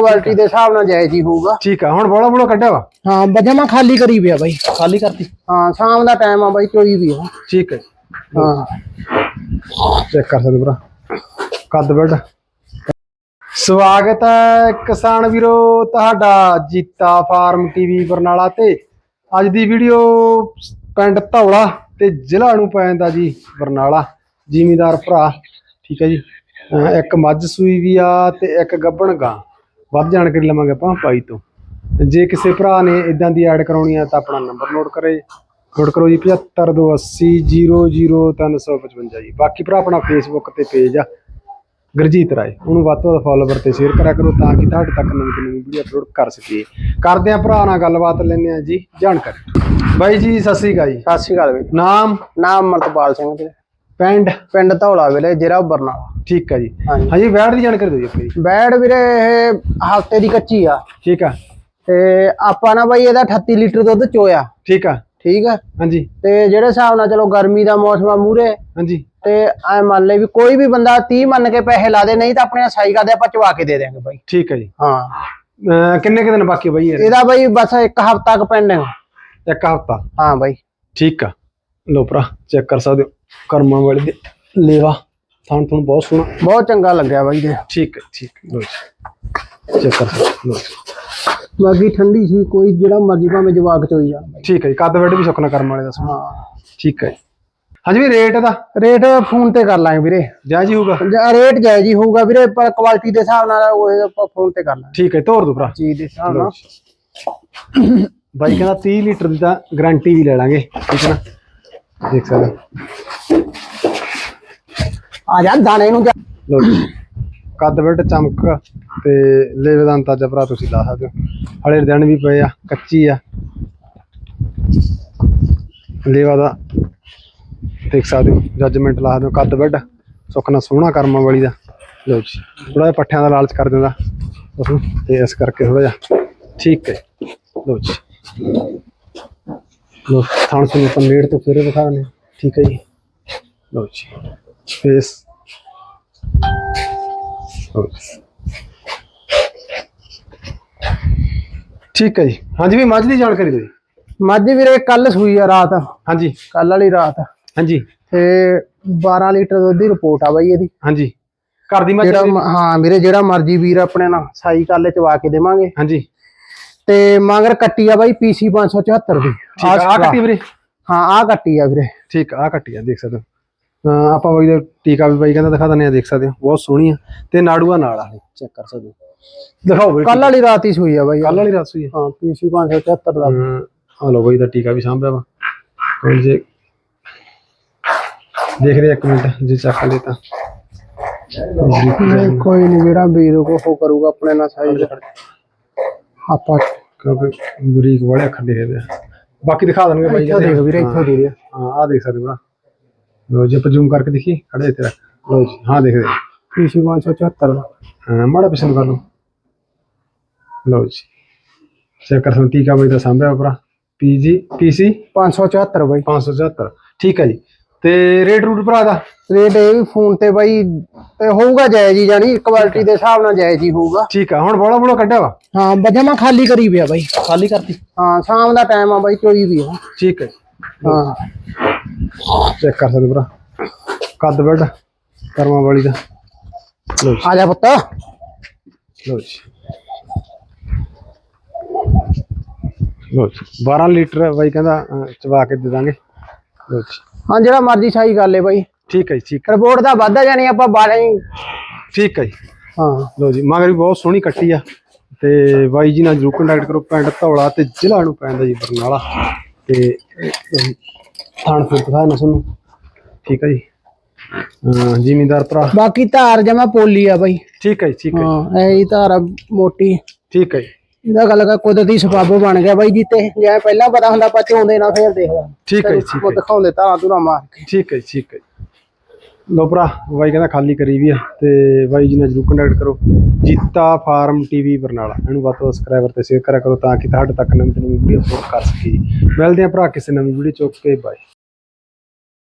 Quality ਦੇ ਹਿਸਾਬ ਨਾਲ ਜਾਇਜ਼ ਹੀ ਹੋਊਗਾ। ਠੀਕ ਆ ਹੁਣ ਬੋਲਾ ਬੋਲਾ ਕੱਢਿਆ ਵਾ? ਹਾਂ ਬਜਮਾ ਖਾਲੀ ਕਰੀ ਪਿਆ ਬਾਈ। ਖਾਲੀ ਕਰਤੀ। ਹਾਂ ਸ਼ਾਮ ਦਾ ਟਾਈਮ ਆ ਬਾਈ ਚੋਈ ਵੀ ਆ। ਠੀਕ ਹੈ ਹਾਂ। ਚੈੱਕ ਕਰ ਸਕਦੇ ਭਰਾ। ਕੱਦ ਬੈਡ ਸਵਾਗਤ ਹੈ ਕਿਸਾਨ ਵੀਰੋ ਤੁਹਾਡਾ ਜੀਤਾ ਫਾਰਮ ਟੀਵੀ ਬਰਨਾਲਾ ਤੇ। ਅੱਜ ਦੀ ਵੀਡੀਓ ਪਿੰਡ ਧੌਲਾ ਤੇ ਜ਼ਿਲ੍ਹਾ ਨੂੰ ਪੈਂਦਾ ਜੀ ਬਰਨਾਲਾ। ਜ਼ਿਮੀਦਾਰ ਭਰਾ ਠੀਕ ਹੈ ਜੀ। ਇੱਕ ਮੱਝ ਸੂਈ ਵੀ ਆ ਤੇ ਇੱਕ ਗੱਬਣ ਗਾਂ। ਵੱਧ ਜਾਣਕਾਰੀ ਲਵਾਂਗੇ ਆਪਾਂ ਭਾਈ ਤੋਂ। ਜੇ ਕਿਸੇ ਭਰਾ ਨੇ ਇਦਾਂ ਦੀ ਐਡ ਕਰਾਉਣੀ ਆ ਤਾਂ ਆਪਣਾ ਨੰਬਰ ਨੋਟ ਕਰੇ। ਨੋਟ ਕਰੋ ਜੀ 7528000355 ਜੀ। ਬਾਕੀ ਭਰਾ ਆਪਣਾ ਫੇਸਬੁੱਕ ਤੇ ਪੇਜ ਆ ਗੁਰਜੀਤ ਰਾਏ। ਉਹਨੂੰ ਵੱਧ ਤੋਂ ਵੱਧ ਫਾਲੋਵਰ ਤੇ ਸ਼ੇਅਰ ਕਰਿਆ ਕਰੋ ਤਾਂ ਕਿ ਤੁਹਾਡੇ ਤੱਕ ਨਵੀਂ ਤੋਂ ਨਵੀਂ ਵੀਡੀਓ ਅਪਲੋਡ ਕਰ ਸਕੀਏ। ਕਰਦੇ ਆ ਭਰਾ ਨਾਲ ਗੱਲਬਾਤ ਲੈਂਦੇ ਆ ਜੀ ਜਾਣਕਾਰੀ। ਬਾਈ ਜੀ ਸਤਿ ਸ੍ਰੀ ਅਕਾਲ ਜੀ। ਸਤਿ ਸ਼੍ਰੀ ਅਕਾਲ ਵੀਰ। ਨਾਮ? ਨਾਮ ਅਮਰਤਪਾਲ ਸਿੰਘ ਵੀਰੇ ਪਿੰਡ ਪਿੰਡ ਧੌਲਾ ਵੀਰੇ ਜ਼ਿਲ੍ਹਾ ਬਰਨਾਲਾ। ਠੀਕ ਆ ਜੀ। ਹਾਂਜੀ। ਵੈਟ ਦੀ ਜਾਣਕਾਰੀ ਦਿਓ ਜੀ ਆਪਣੀ। ਬੈਡ ਵੀਰੇ ਇਹ ਹਫ਼ਤੇ ਦੀ ਕੱਚੀ ਆ। ਠੀਕ ਆ। ਤੇ ਆਪਾਂ ਨਾ ਬਾਈ ਇਹਦਾ 38 ਲੀਟਰ ਦੁੱਧ ਚੋਇਆ। ਠੀਕ ਆ। ਠੀਕ ਆ? ਹਾਂਜੀ। ਤੇ ਜਿਹੜੇ ਹਿਸਾਬ ਨਾਲ ਚਲੋ ਗਰਮੀ ਦਾ ਮੌਸਮ ਆ ਮੂਰੇ ਹਾਂਜੀ। ਤੇ ਐ ਮੰਨ ਲੈ ਵੀ ਕੋਈ ਵੀ ਬੰਦਾ 30 ਮੰਨ ਕੇ ਪੈਸੇ ਲਾ ਦੇ ਨਹੀਂ ਤਾਂ ਆਪਣੇ ਸਾਈ ਕਰਦੇ ਆਪਾਂ ਚਵਾ ਕੇ ਦੇ ਦੇਾਂਗੇ ਬਾਈ। ਠੀਕ ਆ ਜੀ। ਹਾਂ। ਕਿੰਨੇ ਕੁ ਦਿਨ ਬਾਕੀ ਬਾਈ ਇਹਦਾ? ਬਾਈ ਬਸ ਇੱਕ ਹਫਤਾ ਕ ਪੈਂਡਿੰਗ ਇੱਕ ਹਫਤਾ। ਹਾਂ ਬਾਈ। ਠੀਕ ਆ। ਲੋ ਭਰਾ ਚੈੱਕ ਕਰ ਸਕਦੇ ਹੋ। ਕਰਮਾਂ ਵਾਲੇ ਦੇ ਲੇਵਾ। ਥਾਂ ਤੁਹਾਨੂੰ ਬਹੁਤ ਸੋਹਣਾ। ਬਹੁਤ ਚੰਗਾ ਲੱਗਿਆ ਬਾਈ ਦੇ ਠੀਕ ਹੈ ਠੀਕ ਲੋ ਜੀ। ਚੈੱਕ ਕਰ ਜੀ। ਬਾਕੀ ਠੰਡੀ ਸੀ ਕੋਈ ਜਿਹੜਾ ਮਰਜ਼ੀ ਭਾਵੇਂ ਜਵਾਕ ਚੋਈ ਬਾਈ ਠੀਕ ਹੈ ਜੀ ਕੱਦ ਵੱਡ ਵੀ ਸੁੱਕਣਾ ਕਰਮ ਵਾਲੇ ਦਾ ਸੋਹਣਾ। ਠੀਕ ਹੈ ਜੀ। ਹਾਂਜੀ ਵੀ ਰੇਟ ਦਾ? ਰੇਟ ਫੋਨ ਤੇ ਕਰ ਲਾਂਗੇ ਵੀਰੇ। ਜਾਇਜ਼ ਹੀ ਹੋਊਗਾ? ਜਾਂ ਰੇਟ ਜਾਇਜ਼ ਹੀ ਹੋਊਗਾ ਵੀਰੇ ਪਰ ਕੁਆਲਿਟੀ ਦੇ ਹਿਸਾਬ ਨਾਲ ਉਹ ਆਪਾਂ ਫੋਨ ਤੇ ਕਰ ਲਾਂਗੇ। ਠੀਕ ਹੈ ਤੋਰ ਦੋ ਭਰਾ। ਚੀਜ਼ ਦੇ ਹਿਸਾਬ ਨਾਲ। ਬਾਈ ਕਹਿੰਦਾ 30 ਲੀਟਰ ਦੀ ਤਾਂ ਗਾਰੰਟੀ ਵੀ ਲੈ ਲਾਂਗੇ। ਠੀਕ ਹੈ ਨਾ? ਦੇਖ ਸਕਦੇ ਹੋ। ਆ ਜਾ ਦਾਣੇ ਨੂੰ ਜਾ। ਲਓ ਜੀ। ਕੱਦ ਵੱਡ ਚਮਕ ਤੇ ਲੇਵੇ ਦਾ ਅੰਤਾਜਾ ਭਰਾ ਤੁਸੀਂ ਲਾ ਸਕਦੇ ਹੋ। ਹਲੇ ਦਿਨ ਵੀ ਪਏ ਆ ਕੱਚੀ ਆ। ਲੇਵਾ ਦਾ ਦੇਖ ਸਕਦੇ ਹੋ ਜੱਜਮੈਂਟ ਲਾ ਸਕਦੇ ਹੋ। ਕੱਦ ਵੱਡ ਸੁੱਖਣਾ ਸੋਹਣਾ ਕਰਮਾਂ ਵਾਲੀ ਦਾ। ਲਓ ਜੀ। ਥੋੜਾ ਜਿਹਾ ਪੱਠਿਆਂ ਦਾ ਲਾਲਚ ਕਰ ਦਿੰਦਾ। ਉਸ ਨੂੰ ਤੇ ਇਸ ਕਰਕੇ ਥੋੜਾ ਜਿਹਾ ਠੀਕ ਹੈ। ਲਓ ਜੀ। ਲਓ ਥਾਣ ਸੁਣ ਆਪਾਂ ਨੇੜ ਤੋਂ ਫਿਰ ਦਿਖਾ ਦਿੰਦੇ ਹਾਂ। ਠੀਕ ਹੈ ਜੀ। ਲਓ ਜੀ। ਫੇਸ। ਠੀਕ ਹੈ ਜੀ। ਹਾਂਜੀ ਵੀ ਮੱਝ ਦੀ ਜਾਣਕਾਰੀ ਦਿਓ ਜੀ। ਮੱਝ ਵੀਰੇ ਕੱਲ ਸੂਈ ਆ ਰਾਤ। ਹਾਂਜੀ। ਕੱਲ ਵਾਲੀ ਰਾਤ। ਹਾਂਜੀ। ਤੇ 12 ਲੀਟਰ ਦੁੱਧ ਦੀ ਰਿਪੋਰਟ ਆ ਬਾਈ ਇਹਦੀ। ਹਾਂਜੀ। ਘਰ ਦੀ ਮੱਝ ਜਿਹੜਾ ਹੈ ਜੀ? ਮ- ਹਾਂ ਵੀਰੇ ਜਿਹੜਾ ਮਰਜ਼ੀ ਵੀਰ ਆਪਣੇ ਨਾਲ ਸਾਈ ਕਾਲੇ ਚਵਾ ਕੇ ਦੇਵਾਂਗੇ। ਹਾਂਜੀ। ਤੇ ਮਗਰ ਕੱਟੀ ਆ ਬਾਈ ਪੀਸੀ 574 ਦੀ। ਆ ਆਹ ਕੱਟੀ ਵੀਰੇ? ਹਾਂ ਆ ਕੱਟੀ ਆ ਵੀਰੇ। ਠੀਕ ਆ ਕੱਟੀ ਆ ਦੇਖ ਸਕਦੇ ਹੋ। ਆਪਾਂ ਬਾਈ ਦਾ ਟੀਕਾ ਵੀ ਬਾਈ ਕਹਿੰਦਾ ਦਿਖਾ ਦਿੰਦੇ ਆ ਦੇਖ ਸਕਦੇ ਹੋ। ਬਹੁਤ ਸੋਹਣੀ ਆ। ਤੇ ਨਾੜੂਆ ਨਾਲ ਆ ਚੈੱਕ ਕਰ ਸਕਦੇ ਹੋ। ਦਿਖਾਓ ਵੀਰੇ। ਕੱਲ ਵਾਲੀ ਰਾਤ ਹੀ ਸੂਈ ਆ ਬਾਈ। ਕੱਲ ਵਾਲੀ ਰਾਤ ਸੂਈ ਆ। ਹਾਂ ਪੀਸੀ 574 ਦਾ। ਆ ਲਓ ਬਾਈ ਦਾ ਟੀਕਾ ਵੀ ਸਾਂਭਿਆ ਵਾ। ਹੁਣ ਜੇ ਦੇਖ ਰਹੇ ਇੱਕ ਮਿੰਟ ਜੇ ਚੱਕ ਲਏ ਤਾਂ। ਕੋਈ ਨਹੀਂ ਜਿਹੜਾ ਵੀਰ ਕੋ ਉਹ ਕਰੂਗਾ ਆਪਣੇ ਨਾਲ ਸਾਈ ਆਪਾਂ ਕਿਉਂਕਿ ਬਰੀਕ ਵਾਲੇ ਅੱਖਰ ਦਿਖਦੇ ਆ। ਬਾਕੀ ਦਿਖਾ ਦੇਣਗੇ ਬਾਈ ਇੱਥੋਂ ਦੇਖ ਵੀਰੇ ਇੱਥੋਂ ਦੇ ਦੇ ਹਾਂ ਆ ਦੇਖ ਸਕਦੇ ਹੋ ਲੋ ਜੇ ਆਪਾਂ ਜ਼ੂਮ ਕਰਕੇ ਦੇਖੀ ਖੜੇ ਤੇਰਾ ਲੋ ਜੀ ਹਾਂ ਦੇਖਦੇ ਪੀਸੀ 574 ਦਾ ਹਾਂ ਮਾੜਾ ਪਿਛਨ ਕਰ ਲਓ। ਲੋ ਜੀ ਚੈੱਕ ਕਰ ਸਕਦੇ ਟੀਕਾ ਬਾਈ ਦਾ ਸਾਂਭਿਆ ਭਰਾ। ਪੀਜੀ ਪੀਸੀ? 574 ਬਾਈ। 577 ਠੀਕ ਹੈ ਜੀ। ਤੇ ਰੇਟ ਰੂਟ ਭਰਾ ਦਾ? ਰੇਟ ਇਹ ਵੀ ਫੋਨ ਤੇ ਬਾਈ ਤੇ ਹੋਊਗਾ ਜਾਇਜ਼ ਹੀ ਜਾਨੀ ਕੁਆਲਿਟੀ ਦੇ ਹਿਸਾਬ ਨਾਲ ਜਾਇਜ਼ ਹੀ ਹੋਊਗਾ। ਠੀਕ ਆ ਹੁਣ ਬੋਲਾ ਬੋਲਾ ਕੱਢਿਆ ਵਾ? ਹਾਂ ਬਜਮਾ ਖਾਲੀ ਕਰੀ ਪਿਆ ਬਾਈ। ਖਾਲੀ ਕਰਤੀ? ਹਾਂ ਸ਼ਾਮ ਦਾ ਟਾਈਮ ਆ ਬਾਈ ਚੋਈ ਵੀ ਆ। ਠੀਕ ਹੈ ਹਾਂ। ਚੈੱਕ ਕਰ ਸਕਦੇ ਭਰਾ। ਕੱਦ ਬੈਡ ਕਰਮਾਂ ਵਾਲੀ ਦਾ। ਲੋ ਆ ਜਾ ਪੁੱਤ। ਲੋ ਜੀ। ਲੋ ਜੀ। 12 ਲੀਟਰ ਬਾਈ ਕਹਿੰਦਾ ਚਵਾ ਕੇ ਦੇ ਦਾਂਗੇ। ਹਾਂ ਜਿਹੜਾ ਮਰਜ਼ੀ ਸਾਈ ਕਰ ਲੈ ਬਾਈ। ਠੀਕ ਹੈ ਜੀ ਠੀਕ ਰਿਪੋਰਟ ਦਾ ਵਾਧਾ ਜਾਨੀ ਆਪਾਂ 12 ਹੀ ਠੀਕ ਹੈ ਜੀ। ਹਾਂ। ਲੋ ਜੀ ਮਗਰ ਵੀ ਬਹੁਤ ਸੋਹਣੀ ਕੱਟੀ ਆ। ਤੇ ਬਾਈ ਜੀ ਨਾਲ ਜਰੂਰ ਕੰਟੈਕਟ ਕਰੋ ਪਿੰਡ ਧੌਲਾ ਤੇ ਜ਼ਿਲ੍ਹਾ ਨੂੰ ਪੈਂਦਾ ਜੀ ਬਰਨਾਲਾ। ਤੇ ਥਾਣ ਫਿਰ ਦਿਖਾ ਨਾ ਤੁਹਾਨੂੰ। ਠੀਕ ਹੈ ਜੀ। ਜ਼ਿਮੀਂਦਾਰ ਭਰਾ। ਬਾਕੀ ਧਾਰ ਜਮਾ ਪੋਲੀ ਆ ਬਾਈ। ਠੀਕ ਹੈ ਠੀਕ ਹੈ। ਹਾਂ ਇਹ ਧਾਰ ਮੋਟੀ। ਠੀਕ ਹੈ ਜੀ। ਇਹਦਾ ਗੱਲ ਕਰ ਕੁਦਰਤੀ ਸਬੱਬ ਬਣ ਗਿਆ ਬਾਈ ਜੀ ਤੇ ਜੇ ਪਹਿਲਾਂ ਪਤਾ ਹੁੰਦਾ ਆਪਾਂ ਝੋਂਦੇ ਨਾ ਫੇਰ ਦੇਖਦਾ ਠੀਕ ਹੈ ਜੀ ਠੀਕ ਉਹ ਹੈ ਦਿਖਾਉਂਦੇ ਧਾਰਾਂ ਧੁਰਾ ਮਾਰ ਕੇ। ਠੀਕ ਹੈ ਜੀ, ਠੀਕ ਹੈ ਜੀ। ਲਓ ਭਰਾ ਬਾਈ ਕਹਿੰਦਾ ਖਾਲੀ ਕਰੀ ਵੀ ਆ ਤੇ ਬਾਈ ਜੀ ਨਾਲ ਜਰੂਰ ਕੰਟੈਕਟ ਕਰੋ। Jeeta farm TV Barnala. ਇਹਨੂੰ ਵੱਧ ਤੋਂ ਵੱਧ ਸਬਸਕ੍ਰਾਈਬਰ ਤੇ ਸ਼ੇਅਰ ਕਰਿਆ ਕਰੋ ਤਾਂ ਕਿ ਤੁਹਾਡੇ ਤੱਕ ਨਵੀਂ ਤੋਂ ਨਵੀਂ ਵੀਡੀਓ ਅਪਲੋਡ ਕਰ ਮਿਲਦੇ ਆ ਭਰਾ ਕਿਸੇ ਨਵੀਂ ਵੀਡੀਓ ਚੁੱਕ ਕੇ ਬਾਏ